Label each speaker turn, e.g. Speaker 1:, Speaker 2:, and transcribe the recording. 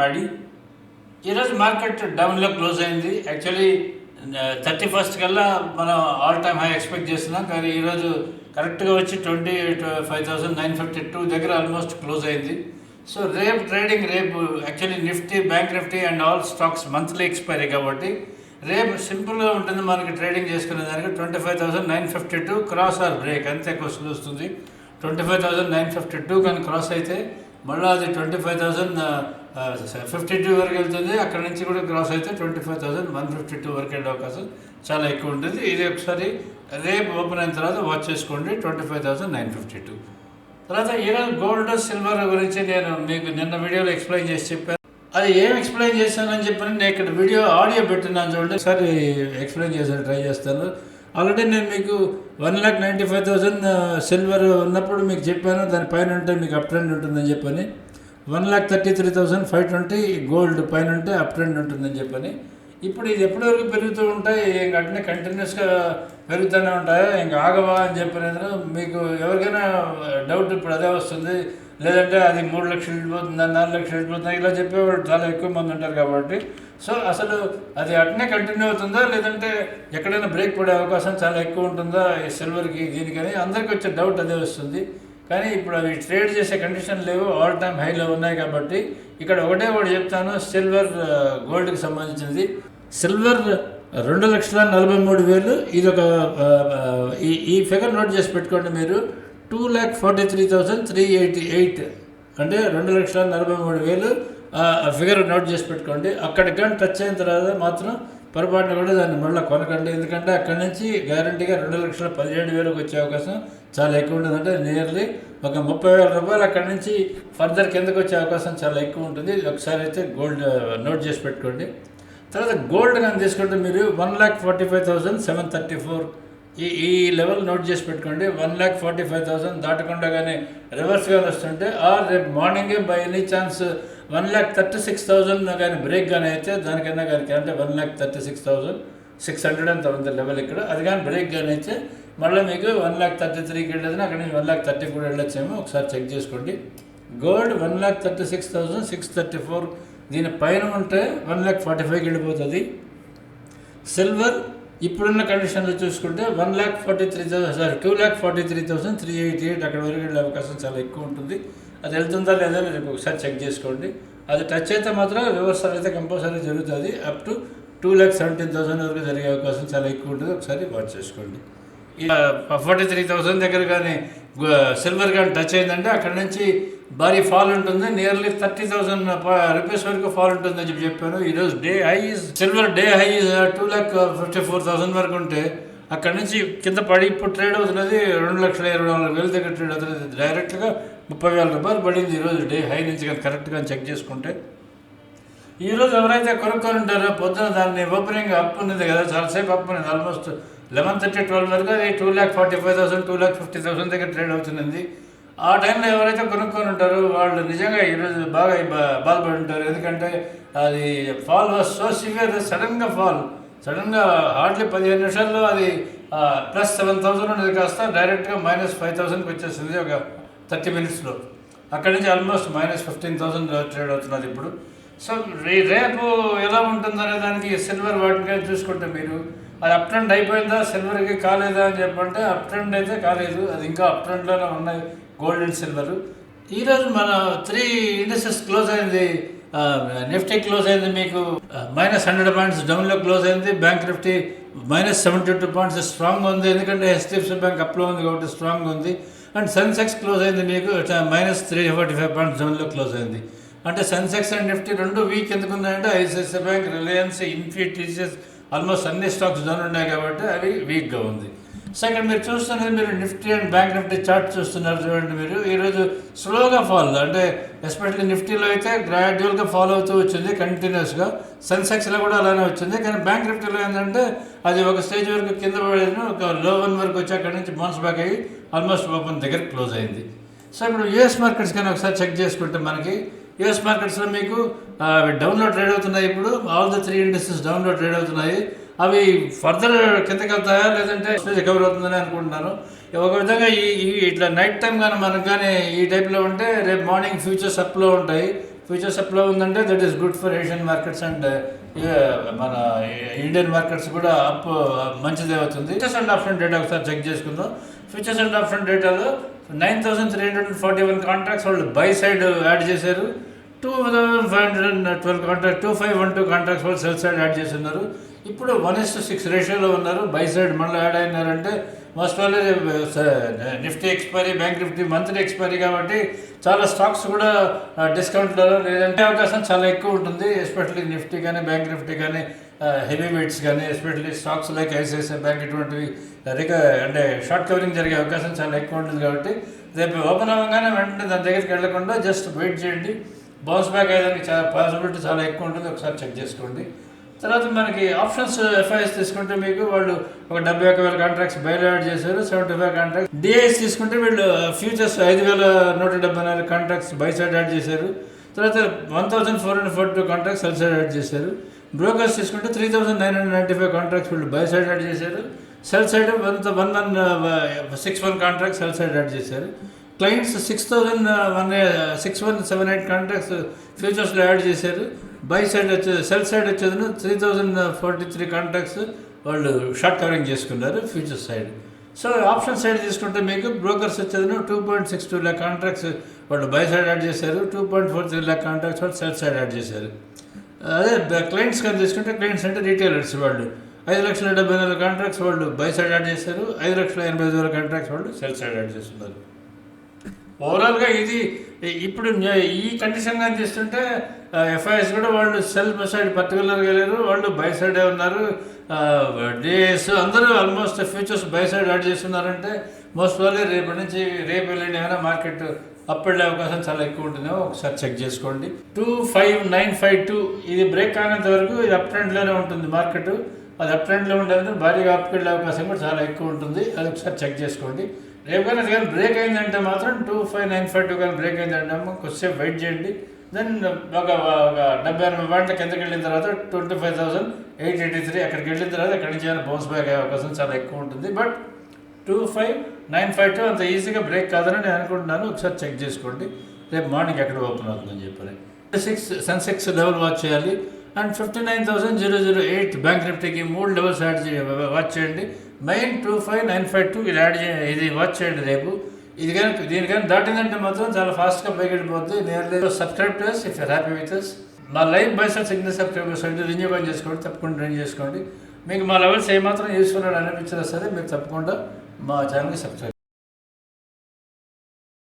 Speaker 1: Body. ఈరోజు market డౌన్లో close అయింది. యాక్చువల్లీ థర్టీ ఫస్ట్ కల్లా మనం ఆల్ టైమ్ హై ఎక్స్పెక్ట్ చేస్తున్నాం. కానీ ఈరోజు కరెక్ట్గా వచ్చి twenty five thousand nine fifty two దగ్గర ఆల్మోస్ట్ క్లోజ్ అయింది. సో రేపు ట్రేడింగ్ రేపు actually Nifty bank Nifty and all stocks monthly expiry కాబట్టి రేపు సింపుల్గా ఉంటుంది మనకి ట్రేడింగ్ చేసుకునే దానికి twenty five thousand nine fifty two cross or break అంతే క్వశ్చన్ వస్తుంది. Twenty five thousand nine fifty two కానీ క్రాస్ అయితే మళ్ళీ అది twenty five thousand fifty two వరకు వెళ్తుంది. అక్కడ నుంచి కూడా క్రాస్ అయితే twenty five thousand one fifty two వరకు వెళ్ళే అవకాశం చాలా ఎక్కువ ఉంటుంది. ఇది ఒకసారి రేపు ఓపెన్ అయిన తర్వాత వాచ్ చేసుకోండి. Twenty five thousand nine fifty two తర్వాత ఈరోజు గోల్డ్ సిల్వర్ గురించి నేను మీకు నిన్న వీడియోలో ఎక్స్ప్లెయిన్ చేసి చెప్పాను. అది ఏం ఎక్స్ప్లెయిన్ చేశానని చెప్పని నేను ఇక్కడ వీడియో ఆడియో పెట్టున్నాను చూడండి. ఒకసారి ఎక్స్ప్లెయిన్ చేశాను ట్రై చేస్తాను. ఆల్రెడీ నేను మీకు one lakh ninety five thousand silver ఉన్నప్పుడు మీకు చెప్పాను. దాని పైన ఉంటే మీకు అప్ ట్రెండ్ ఉంటుందని చెప్పని. One lakh thirty three thousand five twenty gold పైన ఉంటే అప్ ట్రెండ్ ఉంటుందని చెప్పని. ఇప్పుడు ఇది ఎప్పటి వరకు పెరుగుతూ ఉంటాయి? ఇంక అట్నే కంటిన్యూస్గా పెరుగుతూనే ఉంటాయా? ఇంకా ఆగవా అని చెప్పినందుకు మీకు ఎవరికైనా డౌట్ ఇప్పుడు అదే వస్తుంది. లేదంటే అది మూడు లక్షలు వెళ్ళిపోతుందా నాలుగు లక్షలు వెళ్ళిపోతుందా? ఇలా చెప్పేవాళ్ళు చాలా ఎక్కువ మంది ఉంటారు కాబట్టి. సో అసలు అది అట్నే కంటిన్యూ అవుతుందా? లేదంటే ఎక్కడైనా బ్రేక్ పడే అవకాశం చాలా ఎక్కువ ఉంటుందా? ఈ సిల్వర్కి దీనికని అందరికీ వచ్చే డౌట్ అదే వస్తుంది. కానీ ఇప్పుడు అవి ట్రేడ్ చేసే కండిషన్ లేవు ఆల్ టైమ్ హైలో ఉన్నాయి కాబట్టి ఇక్కడ ఒకటే ఒకటి చెప్తాను సిల్వర్ గోల్డ్కి uh, సంబంధించింది సిల్వర్ రెండు లక్షల నలభై మూడు వేలు ఇది ఒక uh, uh, ఈ ఈ ఫిగర్ నోట్ చేసి పెట్టుకోండి మీరు. Two lakh forty three thousand three eighty eight అంటే రెండు లక్షల నలభై మూడు వేలు ఫిగర్ నోట్ చేసి పెట్టుకోండి. అక్కడికి కానీ టచ్ అయిన తర్వాత మాత్రం పొరపాటున కూడా దాన్ని మళ్ళీ కొనకండి. ఎందుకంటే అక్కడి నుంచి గ్యారంటీగా రెండు లక్షల పదిహేడు వేలకు వచ్చే అవకాశం చాలా ఎక్కువ ఉంటుంది. అంటే నియర్లీ ఒక ముప్పై వేల రూపాయలు అక్కడి నుంచి ఫర్దర్ కిందకు వచ్చే అవకాశం చాలా ఎక్కువ ఉంటుంది. ఒకసారి అయితే గోల్డ్ నోట్ చేసి పెట్టుకోండి. తర్వాత గోల్డ్ కానీ తీసుకుంటే మీరు one lakh forty five thousand seven thirty four ఈ ఈ లెవెల్ నోట్ చేసి పెట్టుకోండి. One lakh forty five thousand దాటకుండా కానీ రివర్స్గా వస్తుంటే ఆర్ రేపు మార్నింగే by any chance one lakh thirty six thousand కానీ బ్రేక్ కానీ అయితే దానికన్నా కానీ అంటే one lakh thirty six thousand six hundred అంత ఉంది లెవెల్ ఇక్కడ. అది కానీ బ్రేక్ కానీ అయితే మళ్ళీ మీకు వన్ ల్యాక్ థర్టీ త్రీకి వెళ్ళేది అక్కడ నుంచి వన్ ల్యాక్ థర్టీ కూడా వెళ్ళొచ్చేమో. ఒకసారి చెక్ చేసుకోండి. Gold one lakh thirty six thousand six thirty four దీని పైన ఉంటే వన్ ల్యాక్ ఫార్టీ ఫైవ్కి వెళ్ళిపోతుంది. సిల్వర్ ఇప్పుడున్న కండిషన్లో చూసుకుంటే one lakh forty three thousand sorry two lakh forty three thousand three eighty eight అక్కడ వరకు వెళ్ళే అవకాశం చాలా ఎక్కువ ఉంటుంది. అది వెళ్తుందా లేదా రేపు ఒకసారి చెక్ చేసుకోండి. అది టచ్ అయితే మాత్రం రివర్సల్ అయితే కంపల్సరీ జరుగుతుంది. Up to two lakh seventeen thousand వరకు జరిగే అవకాశం చాలా ఎక్కువ ఉంటుంది. ఒకసారి వాచ్ చేసుకోండి. ఫార్టీ త్రీ థౌసండ్ దగ్గర కానీ సిల్వర్ కానీ టచ్ అయిందంటే అక్కడ నుంచి భారీ ఫాల్ ఉంటుంది. నియర్లీ థర్టీ థౌసండ్ రూపీస్ వరకు ఫాల్ ఉంటుందని చెప్పి చెప్పాను. ఈరోజు day high silver day high two lakh fifty four thousand వరకు ఉంటే అక్కడ నుంచి కింద పడి ఇప్పుడు ట్రేడ్ అవుతున్నది రెండు లక్షల ఇరవై నాలుగు వేల దగ్గర ట్రేడ్ అవుతున్నది. డైరెక్ట్గా ముప్పై వేల రూపాయలు పడింది ఈరోజు డే. హై నుంచి కానీ కరెక్ట్గా చెక్ చేసుకుంటే. ఈరోజు ఎవరైతే కొనుక్కొని ఉంటారో పొద్దున దాన్ని ఓపెనింగ్ అప్ ఉన్నది కదా. చాలాసేపు అప్ ఉన్నది. ఆల్మోస్ట్ లెవెన్ థర్టీ ట్వెల్వ్ వరకు అది two lakh forty five thousand two lakh fifty thousand దగ్గర ట్రేడ్ అవుతున్నది. ఆ టైంలో ఎవరైతే కొనుక్కొని ఉంటారో వాళ్ళు నిజంగా ఈరోజు బాగా బాధపడి ఉంటారు. ఎందుకంటే అది ఫాల్ వాజ్ సో సివియర్ సడన్గా ఫాల్ సడన్గా హార్డ్లీ పదిహేను నిమిషాల్లో అది ప్లస్ సెవెన్ థౌసండ్ ఉండేది కాస్త డైరెక్ట్గా మైనస్ ఫైవ్ థౌసండ్కి వచ్చేసింది ఒక థర్టీ మినిట్స్లో. అక్కడి నుంచి almost minus fifteen thousand trade అవుతున్నది ఇప్పుడు. సో రే రేపు ఎలా ఉంటుందనే దానికి సిల్వర్ వాటిని చూసుకుంటే మీరు. అది అప్ ట్రెండ్ అయిపోయిందా సిల్వర్కి కాలేదా అని చెప్పంటే అప్ ట్రెండ్ అయితే కాలేదు. అది ఇంకా అప్ ట్రెండ్లోనే ఉన్నాయి గోల్డ్ అండ్ సిల్వర్. ఈరోజు మన త్రీ ఇండస్ట్రీస్ క్లోజ్ అయింది నిఫ్టీ క్లోజ్ అయింది మీకు. మైనస్ హండ్రెడ్ పాయింట్స్ డౌన్లో క్లోజ్ అయింది bank Nifty minus seventy two points strong ఉంది. ఎందుకంటే హెచ్డిఎఫ్సి బ్యాంక్ అప్లో ఉంది కాబట్టి స్ట్రాంగ్ ఉంది. అండ్ సెన్సెక్స్ క్లోజ్ అయింది మీకు minus three forty five point జోన్లో క్లోజ్ అయింది. అంటే సెన్సెక్స్ అండ్ నిఫ్టీ రెండు వీక్ ఎందుకు ఉన్నాయంటే ICICI bank Reliance Infy TCS almost అన్ని స్టాక్స్ డౌన్ ఉన్నాయి కాబట్టి అవి వీక్గా ఉంది. సో ఇక్కడ మీరు చూస్తున్నది మీరు Nifty and bank Nifty chart చూస్తున్నారు చూడండి మీరు. ఈరోజు స్లోగా ఫాల్ అంటే ఎస్పెషల్లీ నిఫ్టీలో అయితే గ్రాడ్యువల్గా ఫాలో అవుతూ వచ్చింది కంటిన్యూస్గా సెన్సెక్స్లో కూడా అలానే వచ్చింది. కానీ బ్యాంక్ నిఫ్టీలో ఏంటంటే అది ఒక స్టేజ్ వరకు కింద పడేది ఒక లో వన్ వరకు వచ్చి అక్కడి నుంచి బౌన్స్ బ్యాక్ అయ్యి ఆల్మోస్ట్ ఓపెన్ దగ్గర క్లోజ్ అయింది. సో ఇప్పుడు యూఎస్ మార్కెట్స్ కానీ ఒకసారి చెక్ చేసుకుంటే మనకి యూఎస్ మార్కెట్స్లో మీకు డౌన్లో ట్రేడ్ అవుతున్నాయి ఇప్పుడు. ఆల్ ద త్రీ ఇండస్ట్రీస్ డౌన్లో ట్రేడ్ అవుతున్నాయి. అవి ఫర్దర్ కిందకి వెళ్తాయా లేదంటే రికవర్ అవుతుందని అనుకుంటున్నాను ఒక విధంగా ఈ ఇట్లా నైట్ టైం కానీ మనకు కానీ ఈ టైప్లో ఉంటే రేపు మార్నింగ్ ఫ్యూచర్స్ అప్లో ఉంటాయి. ఫ్యూచర్స్ అప్లో ఉందంటే that is good for Asian markets and మన ఇండియన్ మార్కెట్స్ కూడా అప్ uh, మంచిదే అవుతుంది. ఫ్యూచర్స్ అండ్ ఆప్షన్ డేటా ఒకసారి చెక్ చేసుకుందాం. ఫ్యూచర్స్ అండ్ ఆప్షన్ డేటాలో nine thousand three hundred forty one contracts వాళ్ళు బై సైడ్ యాడ్ చేశారు. Two thousand five hundred and twelve contract two five one two contracts వాళ్ళు sell side add చేస్తున్నారు. ఇప్పుడు one is six రేషియోలో ఉన్నారు. Buy side మళ్ళీ add అయినారంటే most all Nifty expiry bank Nifty monthly expiry కాబట్టి చాలా stocks కూడా డిస్కౌంట్లలో లేదంటే అవకాశం చాలా ఎక్కువ ఉంటుంది. ఎస్పెషల్లీ నిఫ్టీ కానీ బ్యాంక్ నిఫ్టీ కానీ హెవీ వెయిట్స్ కానీ especially stocks like ICICI bank ఇటువంటివి రిక అంటే షార్ట్ కవరింగ్ జరిగే అవకాశం చాలా ఎక్కువ ఉంటుంది కాబట్టి రేపు ఓపెన్ అవ్వగానే వెంటనే దాని దగ్గరికి వెళ్ళకుండా జస్ట్ వెయిట్ చేయండి. బౌన్స్ బ్యాక్ అయ్యేదానికి చాలా పాసిబిలిటీ చాలా ఎక్కువ ఉంటుంది. ఒకసారి చెక్ చేసుకోండి. తర్వాత మనకి ఆప్షన్స్ ఎఫ్ఐఎస్ తీసుకుంటే మీకు వాళ్ళు ఒక డెబ్బై ఒక వేల కాంట్రాక్ట్స్ బయలు యాడ్ చేశారు సెవెంటీ ఫైవ్ కాంట్రాక్ట్ డిఐఎస్ తీసుకుంటే వీళ్ళు uh, ఫ్యూచర్స్ ఐదు వేల నూట డెబ్బై నాలుగు కాంట్రాక్ట్స్ బై సైడ్ యాడ్ చేశారు. తర్వాత one thousand four hundred forty two contracts sell side add చేశారు. బ్రోకర్స్ తీసుకుంటే three thousand nine hundred ninety five contracts వీళ్ళు బై సైడ్ యాడ్ చేశారు. Sell side one one one six one contract sell side add చేశారు. Clients six thousand one six one seven eight contracts ఫ్యూచర్స్లో add చేశారు. Buy side వచ్చే sell side వచ్చేది three thousand forty three contracts వాళ్ళు short covering చేసుకున్నారు future side. So option side తీసుకుంటే మీకు brokers వచ్చేది two point six two lakh contracts వాళ్ళు buy side add చేశారు two point four three lakh contracts వాళ్ళు సెల్ సైడ్ యాడ్ చేశారు. అదే క్లయింట్స్ కానీ తీసుకుంటే క్లయింట్స్ అంటే రీటైలర్స్ వాళ్ళు. ఐదు లక్షల డెబ్బై వేల కాంట్రాక్ట్స్ వాళ్ళు బై సైడ్ యాడ్ చేశారు ఐదు లక్షల ఎనభై ఐదు వేల కాంట్రాక్ట్స్ వాళ్ళు సెల్ సైడ్ యాడ్ చేస్తున్నారు. ఓవరాల్గా ఇది ఇప్పుడు ఈ కండిషన్ కానీ తీస్తుంటే ఎఫ్ఐఎస్ కూడా వాళ్ళు సెల్ఫ్ సైడ్ పర్టికులర్గా లేరు వాళ్ళు బై సైడే ఉన్నారు. డేస్ అందరూ almost futures buy side add చేస్తున్నారంటే మోస్ట్ వాళ్ళే రేపటి నుంచి రేపు వెళ్ళండి ఏమైనా మార్కెట్ అప్ వెళ్ళే అవకాశం చాలా ఎక్కువ ఉంటుందేమో ఒకసారి చెక్ చేసుకోండి. Two five nine five two ఇది బ్రేక్ కానంత వరకు ఇది అప్ ట్రెండ్లోనే ఉంటుంది మార్కెట్ అది అప్ ట్రెండ్లో ఉండేది భారీగా అప్ వెళ్ళే అవకాశం కూడా చాలా ఎక్కువ ఉంటుంది. అది ఒకసారి చెక్ చేసుకోండి. రేపు కానీ కానీ బ్రేక్ అయిందంటే మాత్రం two five nine five two కానీ బ్రేక్ అయిందంటే కొద్దిసేపు వెయిట్ చేయండి. దెన్ ఒక ఒక డెబ్బై ఎనభై పాయింట్ల కిందకి వెళ్ళిన తర్వాత twenty five thousand eight eighty three అక్కడికి వెళ్ళిన తర్వాత ఎక్కడి నుంచి అయినా బౌన్స్ బ్యాక్ అయ్యే అవకాశం చాలా ఎక్కువ ఉంటుంది. But two five nine five two అంత ఈజీగా బ్రేక్ కాదని నేను అనుకుంటున్నాను. ఒకసారి చెక్ చేసుకోండి. రేపు మార్నింగ్ ఎక్కడ ఓపెన్ అవుతుందని చెప్పారు సిక్స్ సెన్సెక్స్ లెవెల్ వాచ్ చేయాలి. And fifty nine thousand zero zero eight bank నిఫ్టీకి మూడు లెవెల్స్ యాడ్ చేయ వాచ్ చేయండి main two five nine five two ఇది యాడ్ చేయండి ఇది వాచ్ చేయండి రేపు. ఇది కానీ దీని కానీ దాటిందంటే మాత్రం చాలా ఫాస్ట్గా పైకెళ్ళిపోద్ది. Nearly subscribe to if you're happy with us మా లైవ్ బైసెస్ సిగ్నల్ సబ్స్క్రైబర్స్ అంటే రిన్యూ కానీ చేసుకోండి. తప్పకుండా రిన్యూ చేసుకోండి. మీకు మా లెవెల్స్ ఏమాత్రం యూస్ఫుల్ అని అనిపించినా సరే మీరు తప్పకుండా మా ఛానల్కి సబ్స్క్రైబ్